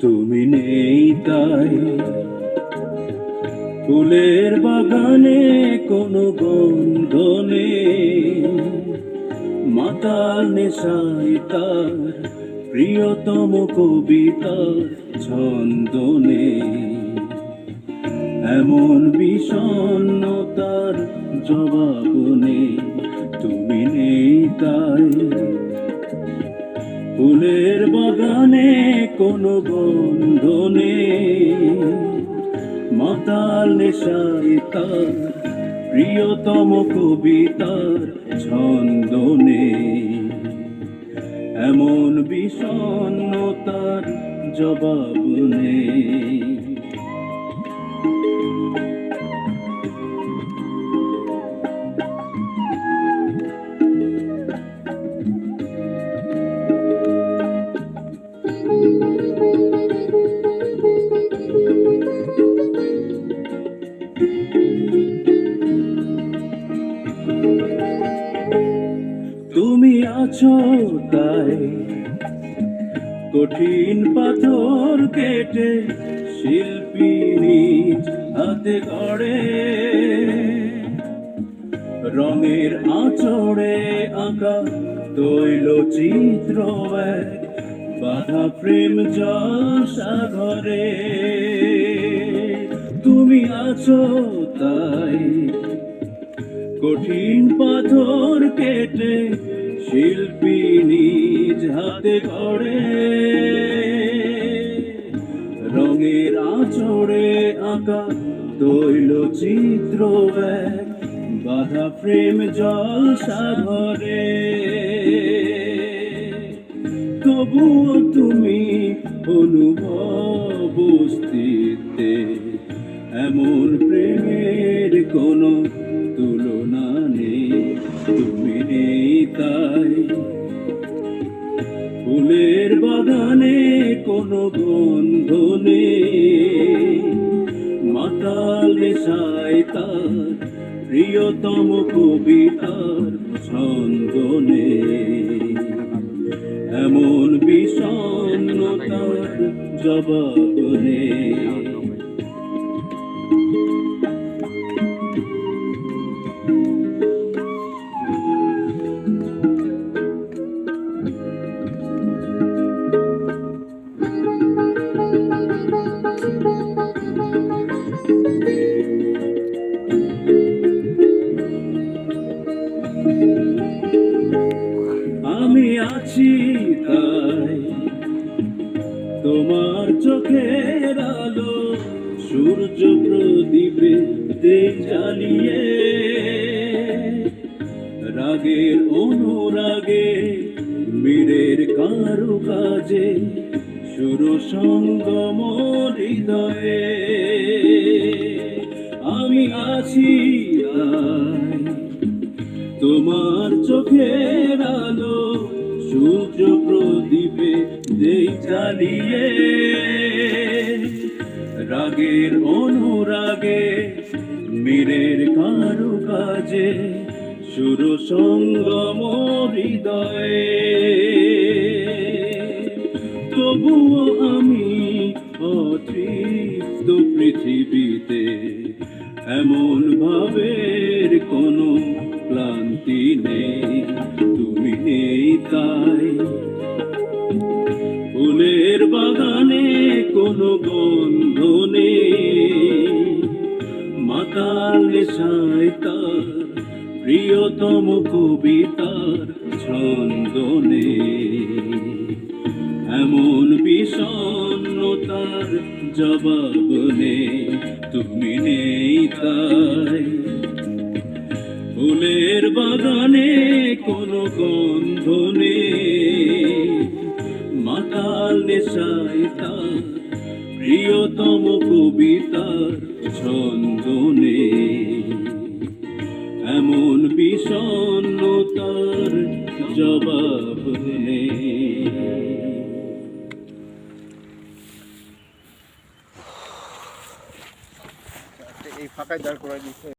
তুমি নেই তাই ফুলের বাগানে কোনো গন্ধ নে মাতাল নেশায় তার প্রিয়তম কবিতা ছন্দ নেই। এমন বিষণ্ণতার জবাব নেই, তুমি নেই তাই। ফুলের বাগানে কোনো গন্ধ নেই, মাতাল নেশায় তার প্রিয়তম কবিতার ছন্দ নেই। এমন বিষণ্ণতার জবাব নেই। তুমি আছো তাই কঠিন পাথর কেটে শিল্পী হাতে গড়ে। রঙের আচড়ে আঁকা তৈল চিত্র বাধা প্রেম সাগরে তুমি আছো তাই কঠিন পাথর কেটে শিল্পী নিজ হাতে গড়ে রঙের আচড়ে আঁকা তৈল চিত্র বাধা প্রেম জল সাগরে তবুও তুমি অনুভব এমন প্রেমের কোনো গন্ধ নেই মাতাল তার প্রিয়তম কবিতার ছন্দ নেই এমন বিষণ্ণতার জবাব আছি তাই। তোমার চোখের আলো সূর্য প্রদীপে দেই জ্বালিয়ে রাগের অনুরাগে মীরের কারু কাজে সুর সঙ্গম হৃদয়ে আমি আছি তোমার চোখের আলো সূর্য প্রদীপে দেই চালিয়ে রাগের অনুরাগে মীরের কারু কাজে সুর সঙ্গম হৃদয়ে। তবুও আমি অতৃপ্ত পৃথিবীতে এমন ভাবের কোনো ক্লান্তি নেই। তাই। ফুলের বাগানে কোনো গন্ধ নেই। মাতাল নেশায় তার প্রিয়তম কবিতার ছন্দ এমন বিষণ্ণতার জবাব নেই, তুমি নেই তাই। ফুলের বাগানে কোনো গন্ধ নেই। মাতাল প্রিয়তম কবিতার ছন্দ এমন বিষণ্ণতার জবাব নেই। ফাঁকায় দাঁড় করাই দিচ্ছে।